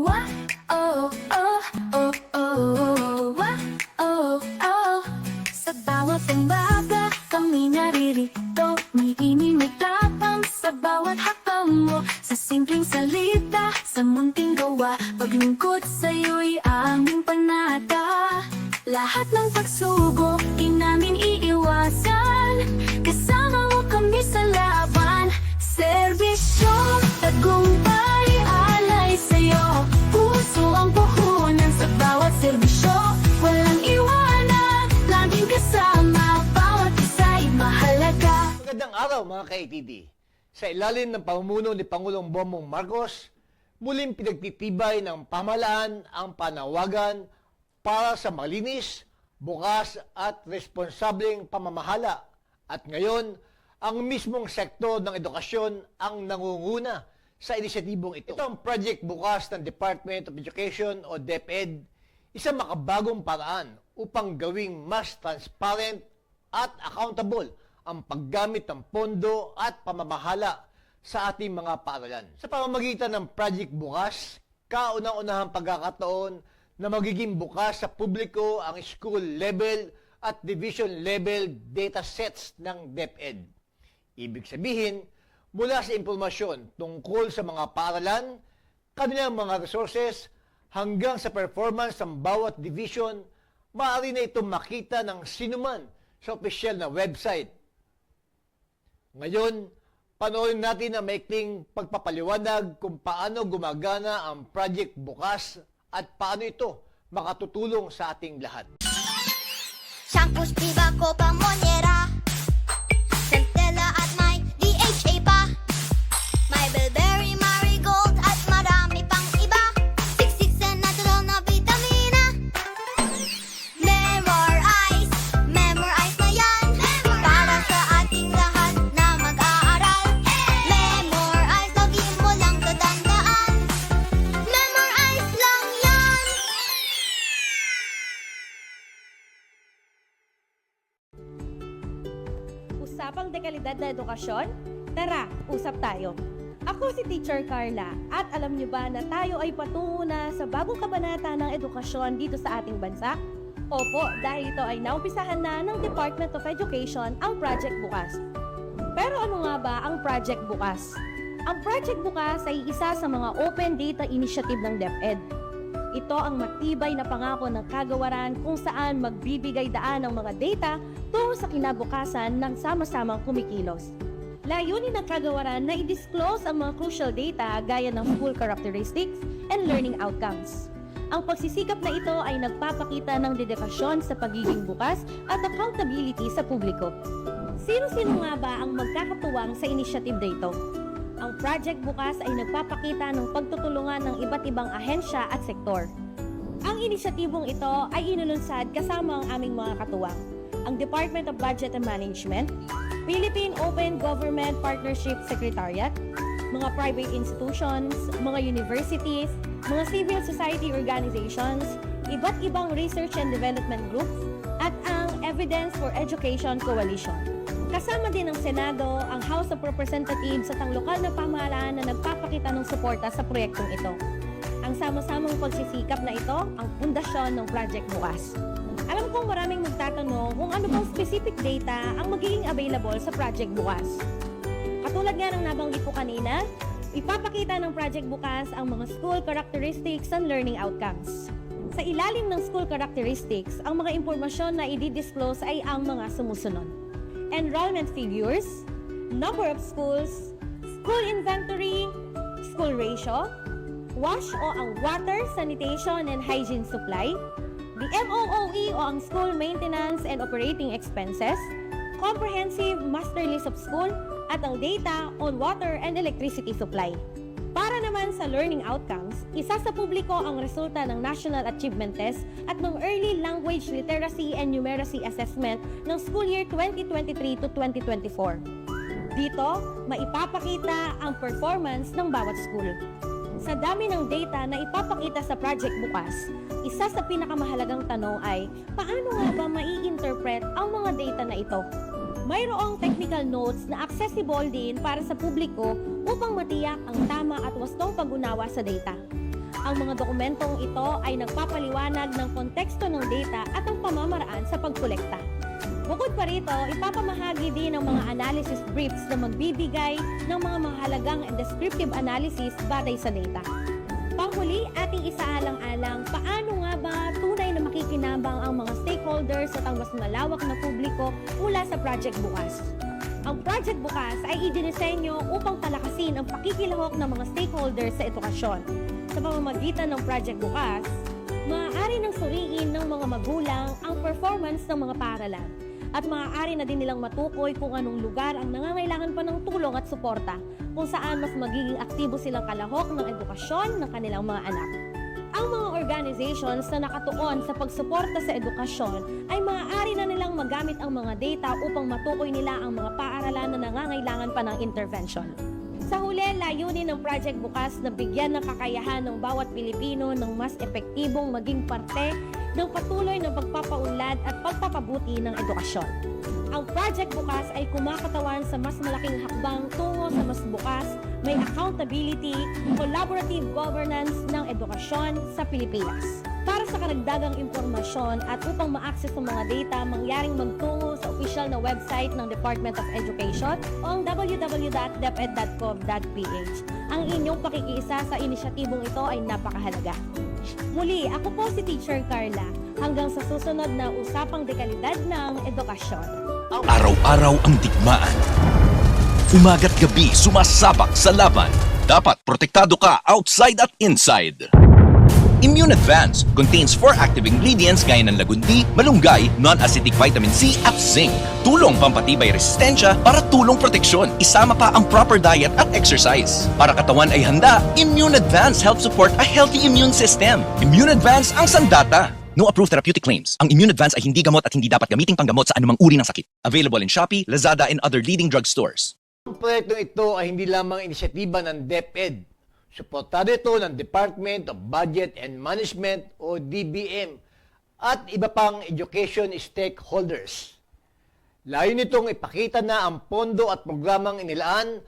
Oh, oh, oh, Sa ilalim ng pamumuno ni Pangulong Bongbong Marcos, muling pinagtitibay ng pamahalaan ang panawagan para sa malinis, bukas at responsableng pamamahala. At ngayon, ang mismong sektor ng edukasyon ang nangunguna sa inisyatibong ito. Ito ang project bukas ng Department of Education o DepEd, isang makabagong paraan upang gawing mas transparent at accountable ang paggamit ng pondo at pamamahala sa ating mga paaralan. Sa pamamagitan ng Project Bukas, kaunang-unahang pagkakataon na magiging bukas sa publiko ang school level at division level data sets ng DepEd. Ibig sabihin, mula sa impormasyon tungkol sa mga paaralan, kanilang mga resources, hanggang sa performance ng bawat division, maaari na itong makita ng sinuman sa opisyal na website. Ngayon, panoorin natin ang maikling pagpapaliwanag kung paano gumagana ang Project Bukas at paano ito makatutulong sa ating lahat. Siyang kuspiba ko pamonera edukasyon? Tara, usap tayo. Ako si Teacher Carla at alam niyo ba na tayo ay patungo na sa bagong kabanata ng edukasyon dito sa ating bansa? Opo, dahil ito ay naumpisahan na ng Department of Education ang Project Bukas. Pero ano nga ba ang Project Bukas? Ang Project Bukas ay isa sa mga open data initiative ng DepEd. Ito ang matibay na pangako ng kagawaran kung saan magbibigay daan ng mga data tungo sa kinabukasan ng sama-samang kumikilos. Layunin ng kagawaran na i-disclose ang mga crucial data gaya ng school characteristics and learning outcomes. Ang pagsisikap na ito ay nagpapakita ng dedikasyon sa pagiging bukas at accountability sa publiko. Sino-sino nga ba ang magkakatuwang sa initiative na ito? Ang Project Bukas ay nagpapakita ng pagtutulungan ng iba't ibang ahensya at sektor. Ang inisyatibong ito ay inulunsad kasama ang aming mga katuwang. Ang Department of Budget and Management, Philippine Open Government Partnership Secretariat, mga private institutions, mga universities, mga civil society organizations, iba't ibang research and development groups, at ang Evidence for Education Coalition. Kasama din ang Senado, ang House of Representatives at ang lokal na pamahalaan na nagpapakita ng suporta sa proyektong ito. Ang sama-samang pagsisikap na ito ang pundasyon ng Project Bukas. Alam kong maraming magtatanong kung ano bang specific data ang magiging available sa Project Bukas. Katulad nga ng nabanggit ko kanina, ipapakita ng Project Bukas ang mga school characteristics and learning outcomes. Sa ilalim ng school characteristics, ang mga impormasyon na i-disclose ay ang mga sumusunod. Enrollment figures, number of schools, school inventory, school ratio, WASH o ang water, sanitation, and hygiene supply, the MOOE o ang school maintenance and operating expenses, comprehensive master list of school, at ang data on water and electricity supply. Para naman sa learning outcomes, isa sa publiko ang resulta ng National Achievement Test at ng Early Language Literacy and Numeracy Assessment ng school year 2023 to 2024. Dito, maipapakita ang performance ng bawat school. Sa dami ng data na ipapakita sa project bukas, isa sa pinakamahalagang tanong ay, paano nga ba mai-interpret ang mga data na ito? Mayroong technical notes na accessible din para sa publiko upang matiyak ang tama at wastong pag-unawa sa data. Ang mga dokumentong ito ay nagpapaliwanag ng konteksto ng data at ang pamamaraan sa pagkolekta. Bukod pa rito, ipapamahagi din ng mga analysis briefs na magbibigay ng mga mahalagang and descriptive analysis batay sa data. Panghuli, ating isaalang-alang paano nga ba tunay na makikinabang ang mga stakeholders at ang mas malawak na publiko mula sa Project Bukas. Ang Project Bukas ay idinisenyo upang palakasin ang pakikilahok ng mga stakeholders sa edukasyon. Sa pamamagitan ng Project Bukas, maaari nang suriin ng mga magulang ang performance ng mga paaralan at maaari na din nilang matukoy kung anong lugar ang nangangailangan pa ng tulong at suporta kung saan mas magiging aktibo silang kalahok ng edukasyon ng kanilang mga anak. Ang mga organizations na nakatuon sa pagsuporta sa edukasyon ay maaari na nilang magamit ang mga data upang matukoy nila ang mga paaralan na nangangailangan pa ng intervention. Sa huli, layunin ng Project Bukas na bigyan ng kakayahan ng bawat Pilipino ng mas epektibong maging parte ng patuloy na pagpapaunlad at pagpapabuti ng edukasyon. Ang Project Bukas ay kumakatawan sa mas malaking hakbang tungo sa mas bukas, may accountability, collaborative governance ng edukasyon sa Pilipinas. Para sa karagdagang impormasyon at upang ma-access ang mga data, mangyaring magtungo sa opisyal na website ng Department of Education o ang www.deped.gov.ph. Ang inyong pakikiisa sa inisyatibong ito ay napakahalaga. Muli, ako po si Teacher Carla. Hanggang sa susunod na usapang dekalidad ng edukasyon. Araw-araw ang digmaan. Umaga't gabi sumasabak sa laban. Dapat protektado ka outside at inside. Immune Advance contains four active ingredients gaya ng lagundi, malunggay, non-acidic vitamin C at zinc. Tulong pampatibay resistensya para tulong proteksyon. Isama pa ang proper diet at exercise. Para katawan ay handa, Immune Advance helps support a healthy immune system. Immune Advance ang sandata. No approved therapeutic claims. Ang Immune Advance ay hindi gamot at hindi dapat gamiting panggamot sa anumang uri ng sakit. Available in Shopee, Lazada, and other leading drugstores. Ang ito ay hindi lamang inisyatiba ng DepEd. Suportado ito ng Department of Budget and Management o DBM at iba pang education stakeholders. Layo nitong ipakita na ang pondo at programang inilaan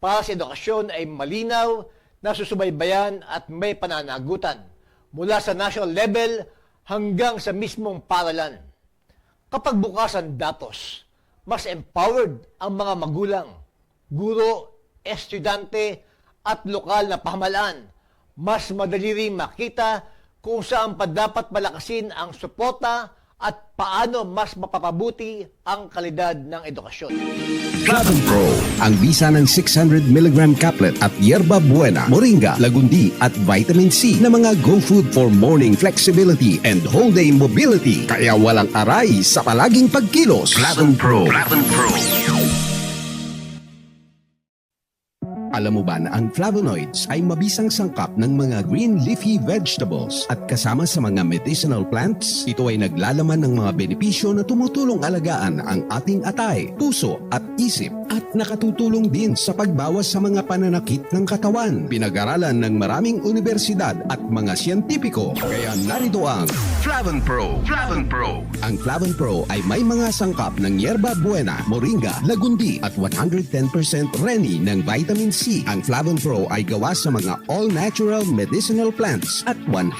para sa edukasyon ay malinaw, nasusubaybayan at may pananagutan mula sa national level hanggang sa mismong paralan. Kapag bukas ang datos, mas empowered ang mga magulang, guro, estudyante at lokal na pamahalaan. Mas madali rin makita kung saan pa dapat palakasin ang suporta at paano mas mapapabuti ang kalidad ng edukasyon. Flavon Pro, ang bisa ng 600 mg caplet at yerba buena, moringa, lagundi at vitamin C na mga go food for morning flexibility and whole day mobility. Kaya walang aray sa palaging pagkilos. Flavon Pro. Flavon Pro. Alam mo ba na ang flavonoids ay mabisang sangkap ng mga green leafy vegetables at kasama sa mga medicinal plants? Ito ay naglalaman ng mga benepisyo na tumutulong alagaan ang ating atay, puso at isip at nakatutulong din sa pagbawas sa mga pananakit ng katawan. Pinag-aralan ng maraming universidad at mga siyentipiko. Kaya narito ang Flavon Pro. Flavon Pro. Ang Flavon Pro ay may mga sangkap ng yerba buena, moringa, lagundi at 110% reni ng vitamin C. Ang Flavon Pro ay gawa sa mga all-natural medicinal plants at 100%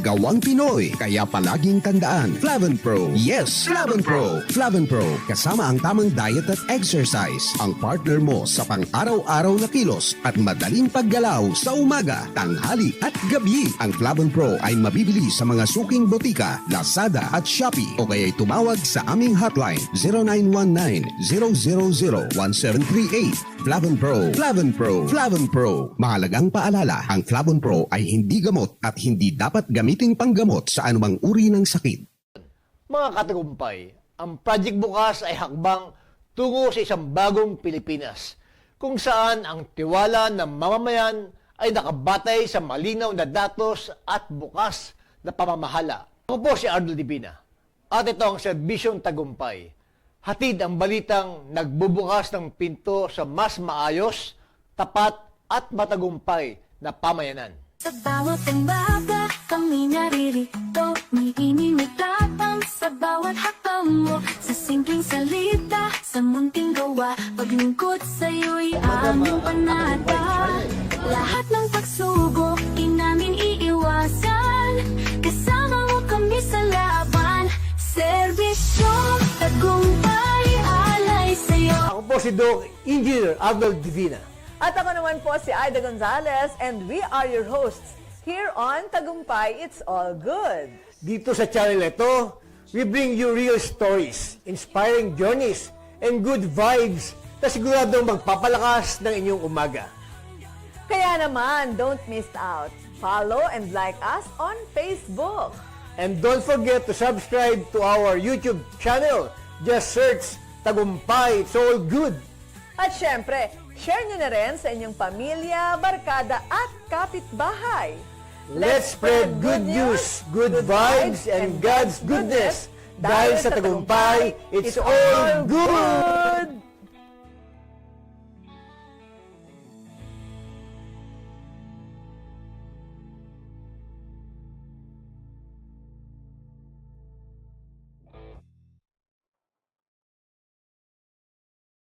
gawang Pinoy. Kaya palaging tandaan, Flavon Pro. Yes, Flavon Pro. Flavon Pro, kasama ang tamang diet at exercise. Ang partner mo sa pang-araw-araw na kilos at madaling paggalaw sa umaga, tanghali at gabi. Ang Flavon Pro ay mabibili sa mga suking botika, Lazada at Shopee o kaya'y tumawag sa aming hotline 0919-000-1738. Flavon Pro. Flavon Pro. Flavon Pro. Mahalagang paalala, ang Flavon Pro ay hindi gamot at hindi dapat gamiting panggamot sa anumang uri ng sakit. Mga katagumpay, ang Project Bukas ay hakbang tungo sa isang bagong Pilipinas kung saan ang tiwala ng mamamayan ay nakabatay sa malinaw na datos at bukas na pamamahala. Ako po si Arnold Divina at ito ang Serbisyong Tagumpay. Hatid ang balitang nagbubukas ng pinto sa mas maayos, tapat at matagumpay na pamayanan. Sa bawat umaga, kami naririto Umiinig tapang sa bawat hakbang mo Sa simpleng salita, Isang munting gawa Paglingkod sa'yo'y aming panata. Lahat ng pagsubok Di namin iiwasan. Kasama mo kami sa laban. Servisyo Tagumpay Alay sa'yo. Ako po si Doc Engineer Arnold Divina. At ako naman po si Aida Gonzalez And we are your hosts Here on Tagumpay It's All Good. Dito sa channel ito We bring you real stories, inspiring journeys, and good vibes na siguradong magpapalakas ng inyong umaga. Kaya naman, don't miss out. Follow and like us on Facebook. And don't forget to subscribe to our YouTube channel. Just search Tagumpay It's All Good. At syempre, share nyo na rin sa inyong pamilya, barkada at kapitbahay. Let's spread good news, good vibes, and God's goodness. Dahil sa tagumpay, it's all good!